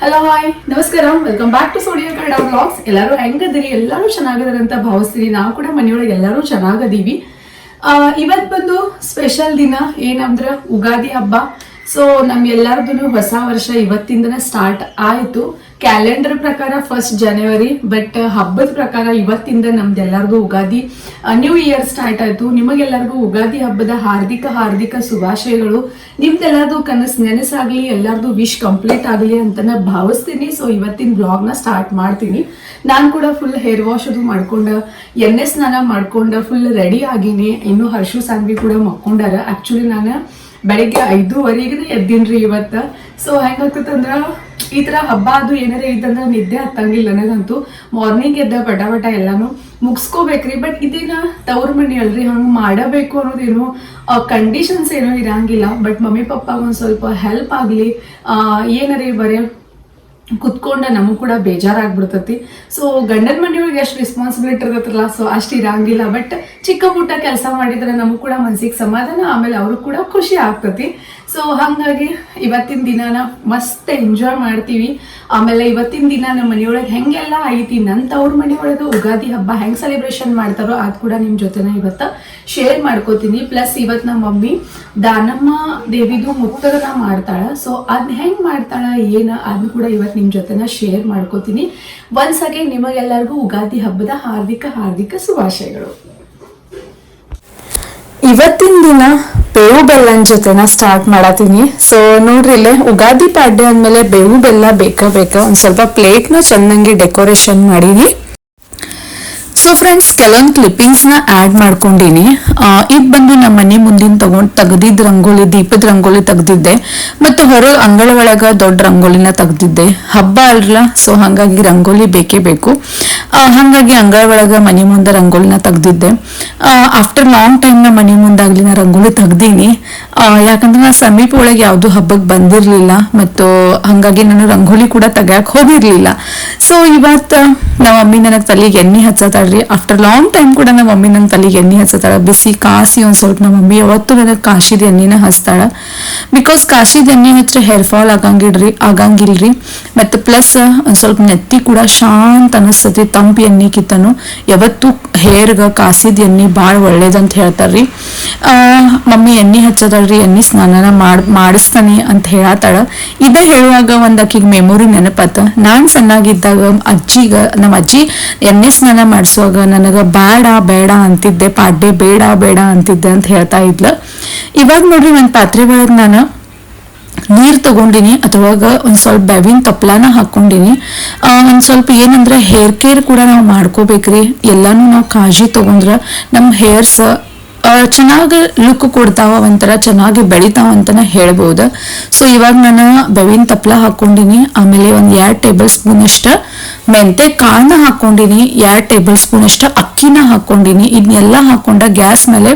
Hello hi ನಮಸ್ಕಾರ. Welcome back to ಸೋಡಿಯಾ Kannada blogs ಎಲ್ಲರೂ ಹೆಂಗದಿರಿ ಎಲ್ಲರೂ ಚೆನ್ನಾಗಿದಾರೆ ಅಂತ ಭಾವಿಸ್ತೀರಿ. ನಾವು ಕೂಡ ಮನೆಯೊಳಗೆ ಎಲ್ಲರೂ ಚೆನ್ನಾಗದೀವಿ ಆ, ಇವತ್ ಬಂದು ಸ್ಪೆಷಲ್ ದಿನ ಏನಂದ್ರ ಉಗಾದಿ ಹಬ್ಬ. ಸೊ ನಮ್ಗೆಲ್ಲಾರ್ದು ಹೊಸ ವರ್ಷ ಇವತ್ತಿಂದನೇ ಸ್ಟಾರ್ಟ್ ಆಯ್ತು. ಕ್ಯಾಲೆಂಡರ್ ಪ್ರಕಾರ ಫಸ್ಟ್ ಜನವರಿ ಬಟ್ ಹಬ್ಬದ ಪ್ರಕಾರ ಇವತ್ತಿಂದ ನಮ್ದೆಲ್ಲರಿಗೂ ಉಗಾದಿ ನ್ಯೂ ಇಯರ್ ಸ್ಟಾರ್ಟ್ ಆಯಿತು. ನಿಮಗೆಲ್ಲರಿಗೂ ಉಗಾದಿ ಹಬ್ಬದ ಹಾರ್ದಿಕ ಹಾರ್ದಿಕ ಶುಭಾಶಯಗಳು. ನಿಮ್ದೆಲ್ಲರದು ಕನಸು ನೆನಸಾಗ್ಲಿ, ಎಲ್ಲರದು ವಿಶ್ ಕಂಪ್ಲೀಟ್ ಆಗಲಿ ಅಂತ ನಾನು ಭಾವಿಸ್ತೀನಿ. ಸೊ ಇವತ್ತಿನ ಬ್ಲಾಗ್ನ ಸ್ಟಾರ್ಟ್ ಮಾಡ್ತೀನಿ. ನಾನು ಕೂಡ ಫುಲ್ ಹೇರ್ ವಾಶ್ ಅದು ಮಾಡ್ಕೊಂಡು, ಎಣ್ಣೆ ಸ್ನಾನ ಮಾಡ್ಕೊಂಡು ಫುಲ್ ರೆಡಿ ಆಗಿನಿ. ಇನ್ನು ಹರ್ಷು ಸಾಂಗ್ವಿ ಕೂಡ ಮಕ್ಕೊಂಡಾರ. ಆ್ಯಕ್ಚುಲಿ ನಾನು ಬೆಳಿಗ್ಗೆ ಐದೂವರೆಗೆ ಎದ್ದೀನ್ರಿ ಇವತ್ತು? ಸೊ ಹೆಂಗಾಗ್ತದಂದ್ರೆ ಈ ತರ ಹಬ್ಬ ಅದು ಏನಾರ ಇದ್ದಂದ್ರೆ ನಿದ್ದೆ ಹತ್ತಂಗಿಲ್ಲ ನನಗಂತೂ. ಮಾರ್ನಿಂಗ್ ಎದ್ದ ಪಟ ಪಟ ಎಲ್ಲಾನು ಮುಗಿಸ್ಕೋಬೇಕ್ರಿ. ಬಟ್ ಇದೇನ ತವ್ರ ಮನೆ ಅಲ್ರಿ, ಹಂಗೆ ಮಾಡಬೇಕು ಅನ್ನೋದೇನು ಕಂಡೀಷನ್ಸ್ ಏನೋ ಇರಂಗಿಲ್ಲ. ಬಟ್ ಮಮ್ಮಿ, ಪಪ್ಪಾಗ ಒಂದು ಸ್ವಲ್ಪ ಹೆಲ್ಪ್ ಆಗಲಿ. ಏನಾರ ಬರೀ ಕುತ್ಕೊಂಡ ನಮಗೂ ಕೂಡ ಬೇಜಾರಾಗ್ಬಿಡ್ತೈತಿ. ಸೊ ಗಂಡನ ಮನೆಯೊಳಗೆ ಎಷ್ಟು ರೆಸ್ಪಾನ್ಸಿಬಿಲಿಟಿ ಇರ್ತೈತಲ್ಲ ಸೊ ಅಷ್ಟು ಇರಂಗಿಲ್ಲ. ಬಟ್ ಚಿಕ್ಕ ಪುಟ್ಟ ಕೆಲಸ ಮಾಡಿದ್ರೆ ನಮಗೂ ಕೂಡ ಮನ್ಸಿಗೆ ಸಮಾಧಾನ, ಆಮೇಲೆ ಅವರು ಕೂಡ ಖುಷಿ ಆಗ್ತತಿ. ಸೊ ಹಂಗಾಗಿ ಇವತ್ತಿನ ದಿನಾನ ಮಸ್ತ್ ಎಂಜಾಯ್ ಮಾಡ್ತೀವಿ. ಆಮೇಲೆ ಇವತ್ತಿನ ದಿನ ನಮ್ಮ ಮನೆಯೊಳಗೆ ಹೆಂಗೆಲ್ಲ ಐತಿ ನನ್ನ ತವ್ರ ಮನೆಯೊಳಗೆ ಉಗಾದಿ ಹಬ್ಬ ಹೆಂಗ್ ಸೆಲೆಬ್ರೇಷನ್ ಮಾಡ್ತಾರೋ ಅದು ಕೂಡ ನಿಮ್ಮ ಜೊತೆನ ಇವತ್ತು ಶೇರ್ ಮಾಡ್ಕೋತೀನಿ. ಪ್ಲಸ್ ಇವತ್ತು ನಮ್ಮ ಮಮ್ಮಿ ದಾನಮ್ಮ ದೇವಿದು ಮುತ್ತಗನ ಮಾಡ್ತಾಳ. ಸೊ ಅದ್ ಹೆಂಗ್ ಮಾಡ್ತಾಳ, ಏನ ಅದನ್ನ ಕೂಡ ಇವತ್ತು ನಿಮ್ ಜೊತೆನ ಶೇರ್ ಮಾಡ್ಕೋತೀನಿ. ಒನ್ಸ್ ಅಗೇನ್ ನಿಮಗೆಲ್ಲರಿಗೂ ಉಗಾದಿ ಹಬ್ಬದ ಹಾರ್ದಿಕ ಹಾರ್ದಿಕ ಶುಭಾಶಯಗಳು. ಇವತ್ತಿನ ದಿನ ಬೇವು ಬೆಲ್ಲನ ಜೊತೆನ ಸ್ಟಾರ್ಟ್ ಮಾಡತ್ತೀನಿ ಸೊ ನೋಡ್ರಿ ಇಲ್ಲೇ ಉಗಾದಿ ಪಾಡ್ಯ ಅಂದಮೇಲೆ ಬೇವು ಬೆಲ್ಲ ಬೇಕಾ ಬೇಕಾ ಒಂದು ಸ್ವಲ್ಪ ಪ್ಲೇಟ್ನ ಚೆನ್ನಾಗಿ ಡೆಕೋರೇಷನ್ ಮಾಡೀನಿ. ಸೊ ಫ್ರೆಂಡ್ಸ್ ಕೆಲವೊಂದು ನ ಆಡ್ ಮಾಡ್ಕೊಂಡಿನಿ. ಇದು ಬಂದು ನಮ್ಮ ಮನೆ ಮುಂದಿನ ತಗೊಂಡ್ ತೆಗ್ದಿದ್ ರಂಗೋಲಿ, ದೀಪದ ರಂಗೋಲಿ ತೆಗ್ದಿದ್ದೆ. ಮತ್ತು ಹೊರ ಅಂಗಳ ಒಳಗ ದೊಡ್ಡ ರಂಗೋಲಿನ ತೆಗ್ದಿದ್ದೆ. ಹಬ್ಬ ಅಲ್ರಲ್ಲ ಸೊ ಹಂಗಾಗಿ ರಂಗೋಲಿ ಬೇಕೇ ಬೇಕು. ಹಾಗಾಗಿ ಅಂಗಳ ಒಳಗ ಮನೆ ಮುಂದೆ ರಂಗೋಲಿನ ತೆಗ್ದಿದ್ದೆ. ಆಫ್ಟರ್ ಲಾಂಗ್ ಟೈಮ್ನ ಮನೆ ಮುಂದಾಗ್ಲಿ ನಾ ರಂಗೋಲಿ ತೆಗ್ದೀನಿ. ಯಾಕಂದ್ರೆ ನಾ ಸಮೀಪ ಒಳಗೆ ಯಾವ್ದು ಹಬ್ಬಕ್ಕೆ ಬಂದಿರಲಿಲ್ಲ. ಮತ್ತು ಹಂಗಾಗಿ ನಾನು ರಂಗೋಲಿ ಕೂಡ ತೆಗಿಯಕ್ಕೆ ಹೋಗಿರಲಿಲ್ಲ. ಸೊ ಇವತ್ತು ನಮ್ಮ ಮಮ್ಮಿ ನನಗೆ ತಲೆಗೆ ಎಣ್ಣೆ ಹಚ್ಚತಾಳ್ರಿ ಆಫ್ಟರ್ ಲಾಂಗ್ ಟೈಮ್ ಕೂಡ ನಮ್ಮ ಮಮ್ಮಿ ನನ್ನ ತಲೆಗೆ ಎಣ್ಣೆ ಹಚ್ಚತಾಳ ಬಿಸಿ ಕಾಸಿ ಒಂದ್ ಸ್ವಲ್ಪ, ನಮ್ಮ ಮಮ್ಮಿ ಯಾವತ್ತೂ ನನಗೆ ಕಾಶಿದ ಎಣ್ಣೆನ ಹಚ್ತಾಳ. ಬಿಕಾಸ್ ಕಾಶಿದ ಎಣ್ಣೆ ಹಚ್ಚಿ ಹೇರ್ ಫಾಲ್ ಆಗಂಗಿಡ್ರಿ ಆಗಂಗಿಲ್ರಿ. ಮತ್ತು ಪ್ಲಸ್ ಒಂದ್ ಸ್ವಲ್ಪ ನೆತ್ತಿ ಕೂಡ ಶಾಂತ ಅನಿಸ್ತತಿ, ತಂಪು ಎಣ್ಣೆ ಕಿತ್ತನು ಯಾವತ್ತು ಹೇರ್ಗ ಕಾಸಿದ ಎಣ್ಣೆ ಭಾಳ ಒಳ್ಳೇದಂತ ಹೇಳ್ತಾರ್ರಿ. ಮಮ್ಮಿ ಎಣ್ಣೆ ಹಚ್ಚದಳ್ರಿ ಎಣ್ಣೆ ಸ್ನಾನ ಮಾಡ್, ಮಾಡಿಸ್ತಾನೆ ಅಂತ ಹೇಳತ್ತಾಳ ಇದ ಹೇಳುವಾಗ ಒಂದ್ ಆಕಿಗೆ ಮೆಮೊರಿ ನೆನಪತ್ತ ನಾನ್ ಸಣ್ಣಾಗಿದ್ದಾಗ ಅಜ್ಜಿಗ, ನಮ್ಮ ಅಜ್ಜಿ ಎಣ್ಣೆ ಸ್ನಾನ ಮಾಡಿಸುವಾಗ ನನಗೆ ಬೇಡ ಬೇಡ ಅಂತಿದ್ದೆ ಪಾಡ್ಡೆ ಬೇಡ ಬೇಡ ಅಂತಿದ್ದೆ ಅಂತ ಹೇಳ್ತಾ ಇದ್ಲ. ಇವಾಗ ನೋಡ್ರಿ ಒಂದ್ ಪಾತ್ರೆ ಒಳಗ್ ನಾನು ನೀರ್ ತಗೊಂಡಿನಿ ಅಥವಾ ಒಂದ್ ಸ್ವಲ್ಪ ಬೇವಿನ ತಪ್ಲಾನ ಹಾಕೊಂಡಿನಿ. ಒಂದ್ ಸ್ವಲ್ಪ ಏನಂದ್ರೆ ಹೇರ್ ಕೇರ್ ಕೂಡ ನಾವು ಮಾಡ್ಕೋಬೇಕ್ರಿ. ಎಲ್ಲಾನು ನಾವು ಕಾಳಜಿ ತಗೊಂಡ್ರ ನಮ್ ಹೇರ್ಸ್ ಚೆನ್ನಾಗಿ ಲುಕ್ ಕೊಡ್ತಾವ ಒಂಥರ, ಚೆನ್ನಾಗಿ ಬೆಳಿತಾವ ಅಂತಾನೆ ಹೇಳ್ಬೋದು. ಸೊ ಇವಾಗ ನಾನು ಬೇವಿನ ತಪ್ಪಲ ಹಾಕೊಂಡಿನಿ, ಆಮೇಲೆ ಒಂದ್ ಎರಡ್ ಟೇಬಲ್ ಸ್ಪೂನ್ ಅಷ್ಟ ಮೆಂತೆ ಕಾಳನ್ನ ಹಾಕೊಂಡಿನಿ ಎರಡು ಟೇಬಲ್ ಸ್ಪೂನ್ ಅಷ್ಟು ಅಕ್ಕಿನ ಹಾಕೊಂಡಿನಿ ಇದನ್ನೆಲ್ಲ ಹಾಕೊಂಡ ಗ್ಯಾಸ್ ಮೇಲೆ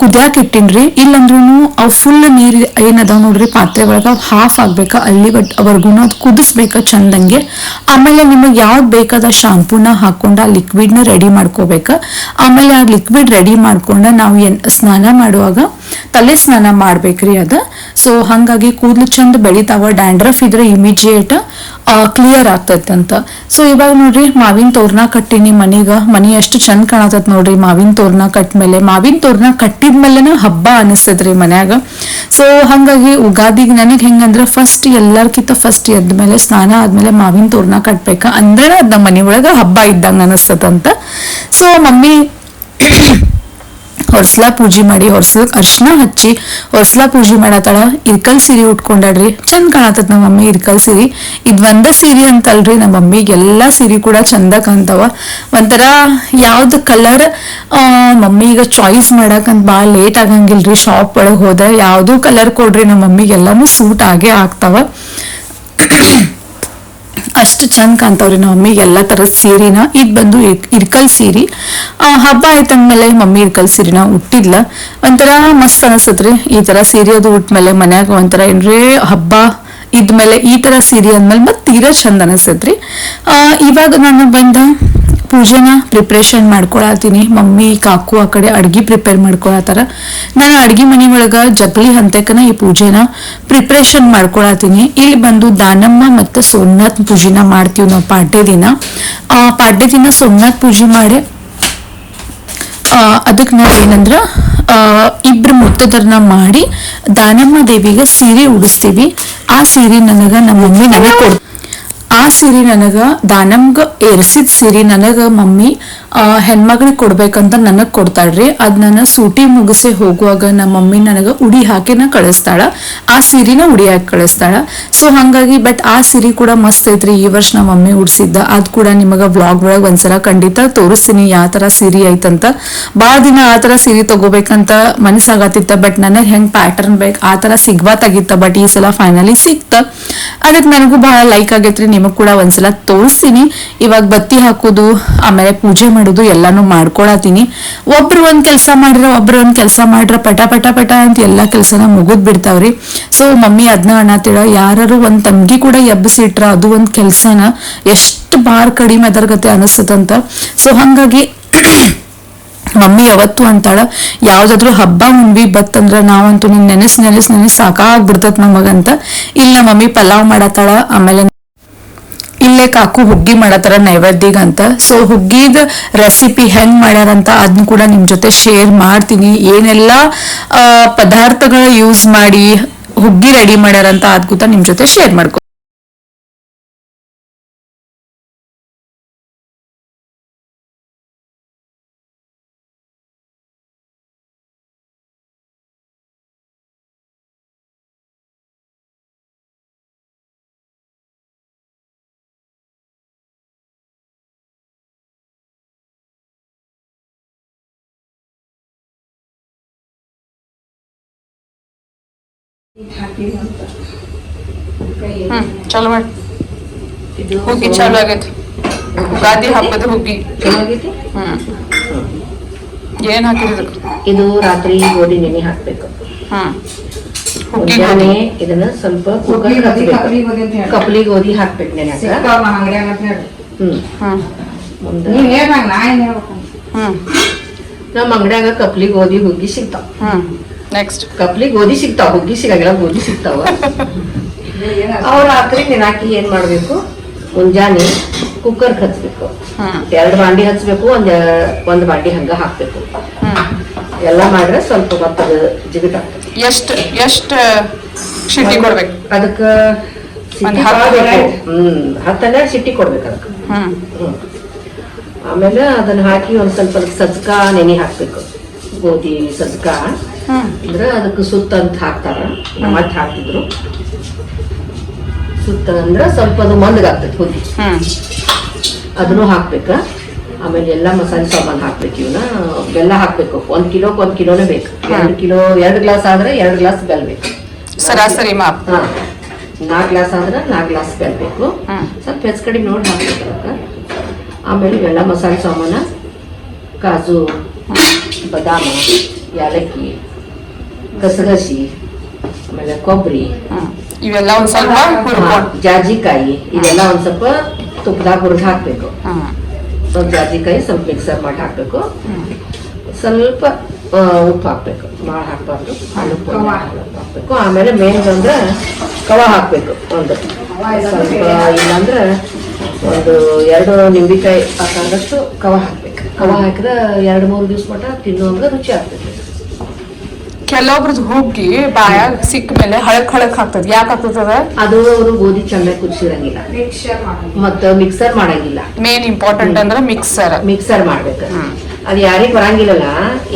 ಕುದ್ಯಾಕ್ ಇಟ್ಟಿನ್ರಿ. ಇಲ್ಲಂದ್ರೂ ಅವು ಫುಲ್ ನೀರು ಏನದಾವ ನೋಡ್ರಿ, ಪಾತ್ರೆ ಒಳಗ ಹಾಫ್ ಆಗ್ಬೇಕ ಅಲ್ಲಿ ವರ್ಗು ಅದು ಕುದಿಸ್ಬೇಕ ಚಂದಂಗೆ. ಆಮೇಲೆ ನಿಮಗೆ ಯಾವ್ದು ಬೇಕಾದ ಶಾಂಪೂನ ಹಾಕೊಂಡ ಆ ಲಿಕ್ವಿಡ್ನ ರೆಡಿ ಮಾಡ್ಕೋಬೇಕ. ಆಮೇಲೆ ಆ ಲಿಕ್ವಿಡ್ ರೆಡಿ ಮಾಡ್ಕೊಂಡ ನಾವು ಸ್ನಾನ ಮಾಡುವಾಗ ತಲೆ ಸ್ನಾನ ಮಾಡ್ಬೇಕ್ರಿ ಅದ. ಸೊ ಹಂಗಾಗಿ ಕೂದಲು ಚಂದ ಬೆಳಿತಾವ ಡ್ಯಾಂಡ್ರಫ್ ಇದ್ರೆ ಇಮಿಡಿಯೇಟ್ ಕ್ಲಿಯರ್ ಆಗ್ತೈತಂತ. ಸೊ ಇವಾಗ ನೋಡ್ರಿ, ಮಾವಿನ ತೋರಣ ಕಟ್ಟಿನಿ ಮನಿಗ. ಮನಿ ಎಷ್ಟು ಚಂದ ಕಾಣತತ್ ನೋಡ್ರಿ, ಮಾವಿನ ತೋರ್ನ ಕಟ್ಟಮೇಲೆ. ಮಾವಿನ ತೋರ್ನ ಕಟ್ಟಿದ್ಮೇಲೆನ ಹಬ್ಬ ಅನಿಸ್ತದ್ರಿ ಮನ್ಯಾಗ. ಸೊ ಹಂಗಾಗಿ ಉಗಾದಿಗೆ ನನಗೆ ಹೆಂಗಂದ್ರ ಫಸ್ಟ್ ಎಲ್ಲರ್ಕಿಂತ ಫಸ್ಟ್ ಎದ್ಮೇಲೆ ಸ್ನಾನ ಆದ್ಮೇಲೆ ಮಾವಿನ ತೋರ್ನ ಕಟ್ಬೇಕ ಅಂದ್ರೆ ಅದ್ ನಮ್ಮ ಮನಿ ಒಳಗ ಹಬ್ಬ ಇದ್ದಂಗ ಅನಿಸ್ತದಂತ ಸೊ ಮಮ್ಮಿ ಹೊರ್ಸ್ಲಾ ಪೂಜೆ ಮಾಡಿ ಹೊರ್ಸ್ಲಕ್ ಅರ್ಶಿನ ಹಚ್ಚಿ ಹೊರ್ಸ್ಲಾ ಪೂಜೆ ಮಾಡತ್ತಾಳ ಇರ್ಕಲ್ ಸೀರೆ ಉಟ್ಕೊಂಡಾಡ್ರಿ ಚಂದ ಕಾಣತತ್ ನಮ್ಮ ಮಮ್ಮಿ ಇರ್ಕಲ್ ಸೀರೆ. ಇದ್ ಒಂದ ಸೀರೆ ಅಂತಲ್ರಿ ನಮ್ಮ ಮಮ್ಮಿಗೆ ಎಲ್ಲಾ ಸೀರೆ ಕೂಡ ಚಂದ ಕಾಣ್ತಾವ. ಒಂಥರ ಯಾವ್ದು ಕಲರ್ ಮಮ್ಮಿ ಈಗ ಚಾಯ್ಸ್ ಮಾಡಕಂತ ಭಾಳ ಲೇಟ್ ಆಗಂಗಿಲ್ರಿ ಶಾಪ್ ಒಳಗೆ ಹೋದ. ಯಾವ್ದು ಕಲರ್ ಕೊಡ್ರಿ ನಮ್ಮ ಮಮ್ಮಿಗೆ, ಎಲ್ಲಾನು ಸೂಟ್ ಆಗೇ ಆಗ್ತಾವ. ಅಷ್ಟು ಚಂದ ಕಾಣ್ತಾವ್ರಿ ನಮ್ಮ ಮಮ್ಮಿಗೆ ಎಲ್ಲ ತರದ ಸೀರೆನ. ಇದ್ ಬಂದು ಇರ್- ಇರ್ಕಲ್ ಸೀರಿ. ಹಬ್ಬ ಆಯ್ತಂದ್ಮೇಲೆ ಮಮ್ಮಿ ಇರ್ಕಲ್ ಸೀರೆನ ಉಟ್ಟಿದ್ಲ. ಒಂಥರ ಮಸ್ತ್ ಅನಿಸ್ತದ್ರಿ ಈ ತರ ಸೀರೆ ಅದು ಉಟ್ಮೇಲೆ ಮನ್ಯಾಗ ಒಂಥರ ಏನ್ರೇ ಹಬ್ಬ ಇದ್ಮೇಲೆ ಈ ತರ ಸೀರೆ ಅಂದ್ಮೇಲೆ ಮತ್ತೆ ತೀರಾ ಚಂದ ಆ, ಇವಾಗ ನಾನು ಬಂದ ಪೂಜೆನ ಪ್ರಿಪ್ರೇಷನ್ ಮಾಡ್ಕೊಳತೀನಿ ಮಮ್ಮಿ, ಕಾಕು ಆ ಕಡೆ ಅಡ್ಗಿ ಪ್ರಿಪೇರ್ ಮಾಡ್ಕೊಳತ್ತಾರ. ನಾನು ಅಡ್ಗಿ ಮನೆ ಒಳಗ ಜಗ್ಲಿ ಹಂತಕನ ಈ ಪೂಜೆನ ಪ್ರಿಪ್ರೇಷನ್ ಮಾಡ್ಕೊಳತೀನಿ ಇಲ್ಲಿ ಬಂದು ದಾನಮ್ಮ ಮತ್ತು ಸೋಮನಾಥ್ ಪೂಜೆನ ಮಾಡ್ತೀವಿ ನಾವು ಪಾಡ್ಯ ದಿನ. ಆ ಪಾಡ್ಯ ದಿನ ಸೋಮನಾಥ್ ಪೂಜೆ ಮಾಡಿ ಅದಕ್ಕೆ ನಾವು ಏನಂದ್ರ ಇಬ್ರು ಮಾಡಿ ದಾನಮ್ಮ ದೇವಿಗೆ ಸೀರೆ ಉಡಿಸ್ತೀವಿ. ಆ ಸೀರೆ ನನಗ ನಮ್ಮ ಮಮ್ಮಿ ನನಗೆ ಕೊಡ್ ಆ ಸೀರೆ ನನಗ ದಾನಮ್ಗ ಏರ್ಸಿದ ಸೀರೆ ನನಗ ಮಮ್ಮಿ ಹೆಣ್ಮಗಳಿಗೆ ಕೊಡ್ಬೇಕಂತ ನನಗೆ ಕೊಡ್ತಾಳ್ರಿ. ಅದ್ ನನ್ನ ಸೂಟಿ ಮುಗಿಸಿ ಹೋಗುವಾಗ ನಮ್ಮ ಮಮ್ಮಿ ನನಗ ಉಡಿ ಹಾಕಿನ ಕಳಿಸ್ತಾಳ. ಆ ಸೀರಿನ ಉಡಿ ಹಾಕಿ ಕಳಿಸ್ತಾಳ. ಸೊ ಹಂಗಾಗಿ ಬಟ್ ಆ ಸೀರೆ ಕೂಡ ಮಸ್ತ್ ಐತ್ರಿ. ಈ ವರ್ಷ ನಮ್ಮ ಮಮ್ಮಿ ಉಡ್ಸಿದ್ದ. ಅದ್ ಕೂಡ ನಿಮಗ ವ್ಲಾಗ್ ಒಳಗ್ ಒಂದ್ಸಲ ಖಂಡಿತ ತೋರಿಸ್ತೀನಿ ಯಾವ ತರ ಸೀರೆ ಐತಂತ. ಭಾಳ ದಿನ ಆ ತರ ಸೀರೆ ತಗೋಬೇಕಂತ ಮನಸ್ಸಾಗತ್ತಿತ್ತ. ಬಟ್ ನನಗೆ ಹೆಂಗ್ ಪ್ಯಾಟರ್ನ್ ಬೇಕು, ಆ ತರ ಸಿಗ್ಬಾತಾಗಿತ್ತ ಬಟ್ ಈ ಸಲ ಫೈನಲಿ ಸಿಕ್ತ. ಅದಕ್ಕೆ ನನಗೂ ಬಹಳ ಲೈಕ್ ಆಗೈತ್ರಿ. ನಿಮಗೆ ಕೂಡ ಒಂದ್ಸಲ ತೋರಿಸ್ತೀನಿ. ಇವಾಗ ಬತ್ತಿ ಹಾಕೋದು, ಆಮೇಲೆ ಪೂಜೆ ಮಾಡೋದು ಎಲ್ಲಾನು ಮಾಡ್ಕೊಳತೀನಿ ಒಬ್ರು ಒಂದ್ ಕೆಲಸ ಮಾಡ್ರ, ಒಬ್ರು ಒಂದ್ ಕೆಲಸ ಮಾಡ್ರ, ಪಟ ಪಟ ಪಟ ಅಂತ ಎಲ್ಲಾ ಕೆಲಸನ ಮುಗಿದ್ ಬಿಡ್ತಾವ್ರಿ. ಸೊ ಮಮ್ಮಿ ಅದನ್ನ ಅನ್ನತಿಳ ಯಾರು ಒಂದ್ ತಂಗಿ ಕೂಡ ಎಬ್ಬಸಿಟ್ರ, ಅದು ಒಂದ್ ಕೆಲ್ಸನ ಎಷ್ಟು ಬಾರ್ ಕಡಿಮೆ ಅದರ್ಗತೆ ಅನಿಸ್ತದಂತ. ಸೊ ಹಂಗಾಗಿ ಮಮ್ಮಿ ಯಾವತ್ತು ಅಂತಾಳ, ಯಾವ್ದಾದ್ರು ಹಬ್ಬ ಹುಣ್ವಿ ಬತ್ತಂದ್ರ ನಾವಂತೂ ನಿನ್ ನೆನೆಸ್ ನೆನೆಸ್ ನೆನೆಸ್ ಸಾಕಾಗ್ಬಿಡ್ತತ್ ನಮಗಂತ. ಇಲ್ಲ ಮಮ್ಮಿ ಪಲಾವ್ ಮಾಡತ್ತಾಳ, ಆಮೇಲೆ ಇಲ್ಲೇ ಕಾಕು ಹುಗ್ಗಿ ಮಾಡತ್ತಾರ ನೈವೇದ್ಯಗ ಅಂತ ಸೊ ಹುಗ್ಗಿದ ರೆಸಿಪಿ ಹೆಂಗ್ ಮಾಡ್ಯಾರಂತ ಅದನ್ನ ಕೂಡ ನಿಮ್ ಜೊತೆ ಶೇರ್ ಮಾಡ್ತೀನಿ. ಏನೆಲ್ಲಾ ಪದಾರ್ಥಗಳ ಯೂಸ್ ಮಾಡಿ ಹುಗ್ಗಿ ರೆಡಿ ಮಾಡ್ಯಾರಂತ ಅದ್ ಕೂಡ ನಿಮ್ ಜೊತೆ ಶೇರ್ ಮಾಡ್ಕೊ ಚಲೋ ಮಾಡಿ. ಇದು ಹುಗ್ಗಿ ಚಾಲು ಆಗೈತಿ. ಯುಗಾದಿ ಹಬ್ಬದ ಹುಗ್ಗಿ. ಹ್ಮ್. ಏನ್ ಹಾಕಿದ್ರು ಇದು ರಾತ್ರಿ ಗೋಧಿ ನೆನೆ ಹಾಕ್ಬೇಕು. ಹ್ಮ್. ಮುಂಜಾನೆ ಇದನ್ನ ಸ್ವಲ್ಪ ಕಪ್ಲಿ ಗೋಧಿ ಹಾಕ್ಬೇಕು ನೆನೆ ಹ್ಮ್. ನಮ್ಮ ಅಂಗಡಿಯಾಗ ಕಪ್ಲಿ ಗೋಧಿ ಹುಗ್ಗಿ ಸಿಗ್ತಾವ. ಹ್ಮ್. ನೆಕ್ಸ್ಟ್ ಕಪ್ಲಿ ಗೋಧಿ ಸಿಗ್ತಾವ ಹುಗ್ಗಿ ಸಿಗಂಗಿಲ್ಲ ಗೋಧಿ ಸಿಗ್ತಾವ. ಅವ್ರ ರಾತ್ರಿ ಹಾಕಿ ಏನ್ ಮಾಡ್ಬೇಕು? ಮುಂಜಾನೆ ಕುಕ್ಕರ್ ಹಚ್ಬೇಕು. ಎರಡು ಬಾಂಡಿ ಹಚ್ಬೇಕು ಒಂದ್ ಒಂದ್ ಬಾಂಡಿ ಹಂಗ ಹಾಕ್ಬೇಕು. ಎಲ್ಲ ಮಾಡ್ರೆ ಸ್ವಲ್ಪ ಮತ್ತದ ಜಿಗಟ್ ಆಗ್ತದೆ. ಎಷ್ಟ್ ಎಷ್ಟ್ ಶಿಟ್ಟಿ ಕೊಡ್ಬೇಕು? ಅದಕ್ಕ? ಹ್ಮ್ ಹತ್ತೆರಡು ಸಿಟ್ಟಿ ಕೊಡ್ಬೇಕು ಅದಕ್ಕೆ. ಆಮೇಲೆ ಅದನ್ನ ಹಾಕಿ ಒಂದ್ ಸ್ವಲ್ಪ ಸಜ್ಕ ನೆನೆ ಹಾಕ್ಬೇಕು. ಗೋಧಿ ಸಜ್ಕ. ಅಂದ್ರೆ ಅದಕ್ಕೆ ಸುತ್ತ ಅಂತ ಹಾಕ್ತಾರ. ಮತ್ತೆ ಹಾಕ್ತಿದ್ರು. ಸುತ್ತ ಅಂದ್ರೆ ಸ್ವಲ್ಪ ಅದು ಮಂದಗಾಗ್ತದೆ ಹುದಿ. ಹ್ಮ್. ಅದನ್ನು ಹಾಕ್ಬೇಕ. ಆಮೇಲೆ ಎಲ್ಲ ಮಸಾಲೆ ಸಾಮಾನು ಹಾಕ್ಬೇಕು ಇವನ್ನ. ಬೆಲ್ಲ ಹಾಕ್ಬೇಕು. ಒಂದ್ ಕಿಲೋಕ್ ಒಂದ್ ಕಿಲೋನೇ ಬೇಕು. ಎರಡು ಕಿಲೋ ಎರಡು ಗ್ಲಾಸ್ ಆದ್ರೆ ಎರಡು ಗ್ಲಾಸ್ ಬೆಲ್ಲ ಬೇಕು. ಸರಾಸರಿ ಮಾಪ್. ಹಾ. ನಾಲ್ಕು ಗ್ಲಾಸ್ ಆದ್ರೆ ನಾಲ್ಕು ಗ್ಲಾಸ್ ಬೆಲ್ಲ ಬೇಕು. ಸ್ವಲ್ಪ ಹೆಚ್ಚು ಕಡಿಮೆ ನೋಡಿ ಹಾಕ್ಬೇಕು ಆಮೇಲೆ ಎಲ್ಲ ಮಸಾಲೆ ಸಾಮಾನ ಕಾಜು ಬದಾಮ ಯಾಲಕ್ಕಿ ಗಸಗಸಿ ಆಮೇಲೆ ಕೊಬ್ಬರಿ. ಇವೆಲ್ಲ ಒಂದ್ ಸ್ವಲ್ಪ ಹುರ್ಕೊಂಡ್ ಜಾಜಿಕಾಯಿ ಇದೆಲ್ಲ ಒಂದ್ ಸ್ವಲ್ಪ ತುಪ್ಪದಾಗ ಹುರಿದು ಹಾಕ್ಬೇಕು. ಸ್ವಲ್ಪ ಒಂದು ಜಾಜಿಕಾಯಿ ಸ್ವಲ್ಪ ಮಿಕ್ಸರ್ ಮಾಡಿ ಹಾಕ್ಬೇಕು. ಸ್ವಲ್ಪ ಉಪ್ಪು ಹಾಕ್ಬೇಕು. ಭಾಳ ಹಾಕ್ಬಾರ್ದು. ಕವ. ಹಾಕ್ಬೇಕು. ಆಮೇಲೆ ಮೇನ್ ಬಂದ್ರೆ ಕವ ಹಾಕ್ಬೇಕು ಒಂದು. ಸ್ವಲ್ಪ ಇಲ್ಲಾಂದ್ರೆ ಒಂದು ಎರಡು ನಿಂಬೆಕಾಯಿ ಹಾಕಾದಷ್ಟು ಕವ ಹಾಕ್ಬೇಕು. ಕವ ಹಾಕಿದ್ರೆ ಎರಡು ಮೂರು ದಿವ್ಸ ಮಟ್ಟ ತಿನ್ನುವಂಗ ರುಚಿ ಆಗ್ತೈತೆ ಕೆಲವೊಬ್ರದ್ದು ಹುಗ್ಗಿ ಬಾಯ ಸಿಕ್ಕ ಮೇಲೆ ಹಳಕ್ ಹಳಕ್ ಆಗ್ತದ. ಯಾಕ ಆಗ್ತದ ಅದು ಅವರು ಗೋಧಿ ಚಂದ ಕುದಿಸಿರಂಗಿಲ್ಲ. ಮತ್ತ ಮಿಕ್ಸರ್ ಮಾಡಂಗಿಲ್ಲ. ಮೇನ್ ಇಂಪಾರ್ಟೆಂಟ್ ಅಂದ್ರ ಮಿಕ್ಸರ್ ಮಿಕ್ಸರ್ ಮಾಡ್ಬೇಕು. ಅದು ಯಾರಿಗ್ ಬರಂಗಿಲ್ಲಲ್ಲ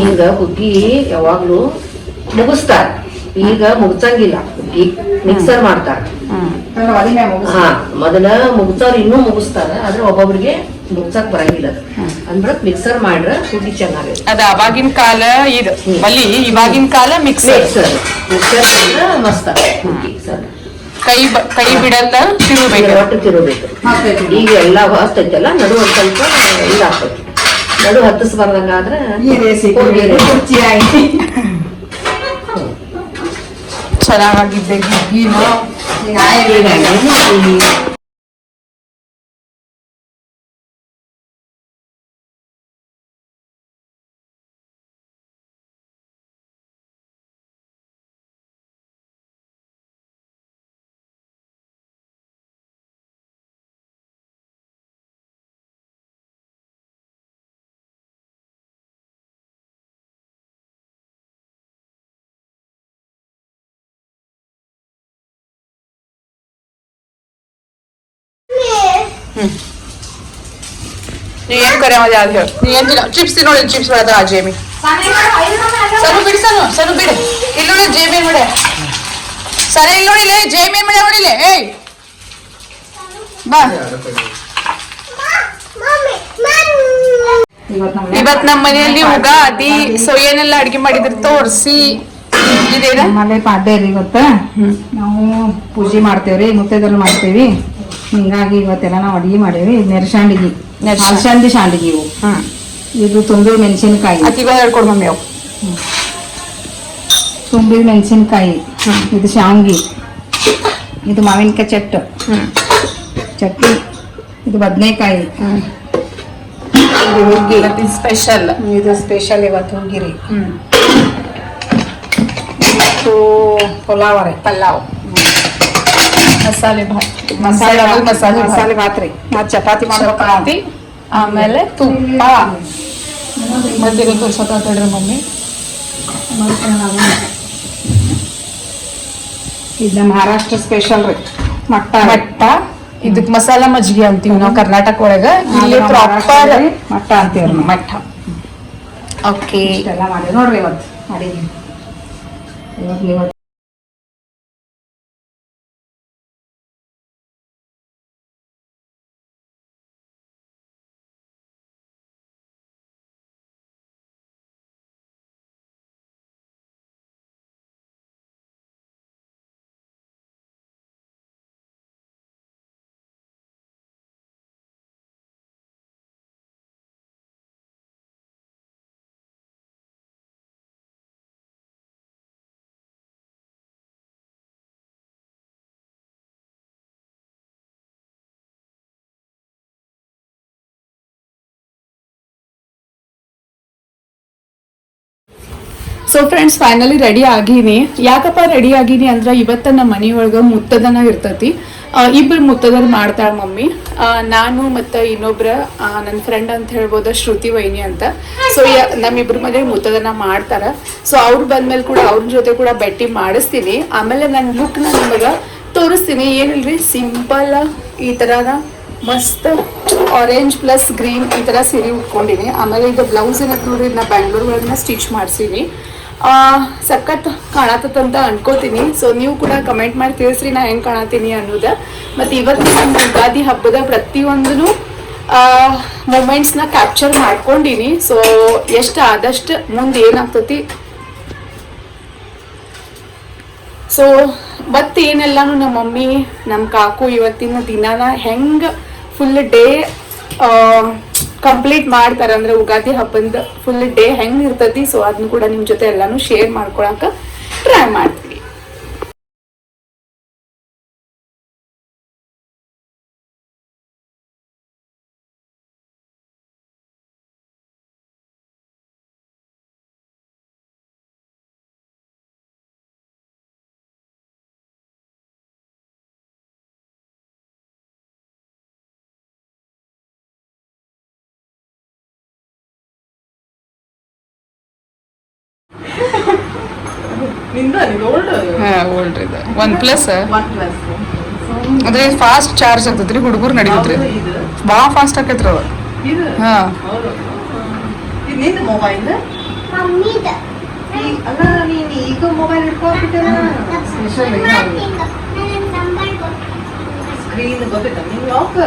ಈಗ ಹುಗ್ಗಿ ಯಾವಾಗ್ಲೂ ಮುಗಿಸ್ತಾರ. ಈಗ ಮುಗ್ಸಂಗಿಲ್ಲ. ಹುಗ್ಗಿ ಮಿಕ್ಸರ್ ಮಾಡ್ತಾರ. ಹಾ ಮೊದಲ ಮುಗಿಸೋರು ಇನ್ನೂ ಮುಗಿಸ್ತಾರ ಆದ್ರೆ ಒಬ್ಬೊಬ್ರಿಗೆ ಮುಗ್ಸಕ್ ಬರಂಗಿಲ್ಲ ಅದು. ಅಂದ್ರ ಮಿಕ್ಸರ್ ಮಾಡ್ರ ಕುಡಿ ಚೆನ್ನಾಗಿ ಅದ ಅವಾಗಿನ ಕಾಲ ಇದು ಬಲಿ ಇವಾಗಿನ ಕಾಲ ಮಿಕ್ಸರ್ ಮಿಕ್ಸರ್ ಮಸ್ತ್ ಕೈ ಬ- ಕೈ ಬಿಡಲ್ಲ ತಿರುಬೇಕು ಒಟ್ಟು ತಿರುಬೇಕು. ಈಗ ಎಲ್ಲ ಹೊಸ್ತೈತಲ್ಲ ನಡು ಒಂದ್ ಸ್ವಲ್ಪ ಇದಾಗ್ತೈತಿ. ನಡು ಹತ್ತಿಸ್ಬಾರ್ದಂಗಾದ್ರೆ ಆದ್ರೆ ಚೆನ್ನಾಗಿದ್ದೆ ಗಿಗ್ಗಿನ ಈಗ ಆಯ್ತು ನೀ ಏನ್ ಕರೆ ಮಜಾ ಅದ್ ಹೇಳು ನೀ ಏನ್ ಚಿಪ್ಸ್ ತಿನ್ನೋಳಿ ಚಿಪ್ಸ್ ಬೇಡ ಆ ಜೇಮಿ ಸನು ಬಿಡಿ ಸನು ಸನು ಬಿಡು ಇಲ್ಲಿ ನೋಡಿ ಜೇಮಿ ನೋಡಿ ಸರಿ ಇಲ್ಲಿ ನೋಡಿಲೆ ಜೇಮಿ ಮಾಡಿ ನೋಡಿಲೆ ಏಯ್ ಬಾ ಇವತ್ತು ನಮ್ಮ ಇವತ್ ನಮ್ಮ ಮನೆಯಲ್ಲಿ ಉಗಾದಿ ಸೊ ಏನೆಲ್ಲ ಅಡಿಗೆ ಮಾಡಿದ್ರು ತೋರ್ಸಿ ಇದೇನ ನಮ್ಮಲ್ಲೇ ಪಾಡ್ಯ ರೀ ಇವತ್ತ ನಾವು ಪೂಜೆ ಮಾಡ್ತೇವ್ರಿ ಮುತ್ತೈದೆಲ್ಲ ಮಾಡ್ತೇವಿ ಹಿಂಗಾಗಿ ಇವತ್ತೆಲ್ಲ ನಾವು ಅಡುಗೆ ಮಾಡೇವಿ. ನೆರಶಾಂಡಿಗೆ. ನೆರ್ಶ- ಅಲ್ಸಂದಿ ಶಾಂಡಿಗೆ ಇವು. ಹಾಂ. ಇದು ತುಂಬಿದ ಮೆಣಸಿನಕಾಯಿ. ಹೇಳ್ಕೊಡು ಹೇಳ್ಕೊಡ್ ಮಮ್ಮಿ ಅವು. ತುಂಬಿದ ಮೆಣಸಿನಕಾಯಿ. ಇದು ಶಾವ್ಗಿ. ಇದು ಮಾವಿನಕಾಯಿ ಚಟ್ಟು ಚಟ್ನಿ. ಇದು ಬದನೆಕಾಯಿ. ಇದು ಹುಗ್ಗಿ ಇವತ್ತಿನ ಸ್ಪೆಷಲ್. ಇದು ಸ್ಪೆಷಲ್ ಇವತ್ತು ಹುಗ್ಗಿರಿ ಮತ್ತು ಪಲಾವ್ ರೀ ಪಲಾವ್. ಮಸಾಲೆ ಭಾತ್ ಮಸಾಲೆ ಮಸಾಲೆ ಮಸಾಲೆ ಭಾತ್ ರೀ ಮತ್ತೆ ಚಪಾತಿ ಮಾಡಿ ಚಪಾತಿ ಆಮೇಲೆ ತುಪ್ಪ. ಮಧ್ಯೆ ತೋರ್ಸೋತಾಡ್ರಿ ಮಮ್ಮಿ. ಇದು ಮಹಾರಾಷ್ಟ್ರ ಸ್ಪೆಷಲ್ ರೀ. ಮಟ್ಟ ಮಟ್ಟ. ಇದಕ್ ಮಸಾಲ ಮಜ್ಜಿಗೆ ಅಂತೀವಿ ನಾವು ಕರ್ನಾಟಕ ಒಳಗ. ಇಲ್ಲಿ ಪ್ರಾಪರ್ ಮಟ್ಟ ಅಂತೀವ್ರಿ. ಮಟ್ಟ. ಓಕೆ ಇಷ್ಟೆಲ್ಲ ಮಾಡಿ ನೋಡ್ರಿ ಇವತ್ತು. ಅಡಿಗೆ ಇವತ್ತು. ಸೊ ಫ್ರೆಂಡ್ಸ್ ಫೈನಲಿ ರೆಡಿ ಆಗೀನಿ. ಯಾಕಪ್ಪ ರೆಡಿ ಆಗೀನಿ ಅಂದ್ರೆ ಇವತ್ತ ನಮ್ಮ ಮನೆಯೊಳಗ ಮುತ್ತದನ ಇರ್ತತಿ. ಇಬ್ರು ಮುತ್ತದರ್ ಮಾಡ್ತಾಳ ಮಮ್ಮಿ. ನಾನು ಮತ್ತು ಇನ್ನೊಬ್ರ ನನ್ನ ಫ್ರೆಂಡ್ ಅಂತ ಹೇಳ್ಬೋದು ಶ್ರುತಿ ವೈನಿ ಅಂತ. ಸೊ ನಮ್ಮಿಬ್ರ ಮನೆ ಮುತ್ತದನ ಮಾಡ್ತಾರ. ಸೊ ಅವ್ರು ಬಂದ್ಮೇಲೆ ಕೂಡ ಅವ್ರ ಜೊತೆ ಕೂಡ ಬೆಟ್ಟಿ ಮಾಡಿಸ್ತೀನಿ. ಆಮೇಲೆ ನನ್ನ ಲುಕ್ನ ನಿಮಗೆ ತೋರಿಸ್ತೀನಿ. ಏನಿಲ್ರಿ? ಸಿಂಪಲ್ ಈ ಥರನ ಮಸ್ತ್ ಆರೆಂಜ್ ಪ್ಲಸ್ ಗ್ರೀನ್ ಈ ಥರ ಸೀರೆ ಉಟ್ಕೊಂಡಿನಿ. ಆಮೇಲೆ ಇದು ಬ್ಲೌಸ್ ಏನಕ್ಕೆ ನೋಡ್ರಿ ನಾ ಬ್ಯಾಂಗ್ಳೂರ್ ಒಳಗೆ ಸ್ಟಿಚ್ ಮಾಡ್ಸೀನಿ. ಸಖತ್ ಕಾಣತ್ತಂತ ಅನ್ಕೋತೀನಿ. ಸೊ ನೀವು ಕೂಡ ಕಮೆಂಟ್ ಮಾಡಿ ತಿಳಿಸ್ರಿ, ನಾ ಹೆಂಗೆ ಕಾಣತೀನಿ ಅನ್ನೋದ. ಮತ್ತು ಇವತ್ತು ನಮ್ಮ ಯುಗಾದಿ ಹಬ್ಬದ ಪ್ರತಿಯೊಂದೂ ಮೂಮೆಂಟ್ಸ್ನ ಕ್ಯಾಪ್ಚರ್ ಮಾಡ್ಕೊಂಡಿನಿ. ಸೊ ಎಷ್ಟು ಆದಷ್ಟು ಮುಂದೆ ಏನಾಗ್ತತಿ? ಸೊ ಮತ್ತೇನೆಲ್ಲಾನು ನಮ್ಮ ಮಮ್ಮಿ, ನಮ್ಮ ಕಾಕು ಇವತ್ತಿನ ದಿನಾನ ಹೆಂಗೆ ಫುಲ್ ಡೇ ಕಂಪ್ಲೀಟ್ ಮಾಡ್ತಾರೆ ಅಂದ್ರೆ ಉಗಾದಿ ಹಬ್ಬದ ಫುಲ್ ಡೇ ಹೆಂಗ್ ಇರ್ತೈತಿ ಸೊ ಅದನ್ನ ಕೂಡ ನಿಮ್ಮ ಜೊತೆ ಎಲ್ಲಾನು ಶೇರ್ ಮಾಡ್ಕೊಳಕ ಟ್ರೈ ಮಾಡ್ತೀವಿ ಓಲ್ಡ್ ಇದೆ. ಒನ್ ಪ್ಲಸ್ ಅಂದ್ರೆ ಫಾಸ್ಟ್ ಚಾರ್ಜ್ ಆಗ್ತೈತ್ರಿ ಹುಡುಗರು ನಡೀತೈತ್ರಿ ಭಾಳ ಫಾಸ್ಟ್ ಆಕೈತ್ರಿ ಅವ ಹಾ. ಮೊಬೈಲ್ ಅಲ್ಲ ನೀನ್ ಈಗ ಮೊಬೈಲ್ ಹಿಡ್ಕೊಂಡ್ಬಿಟ್ಟಲ್ಲ ಸ್ಪೆಷಲ್ ಸ್ಕ್ರೀನ್ ಗೊತ್ತೈತ ನೀವು ಯಾಕೆ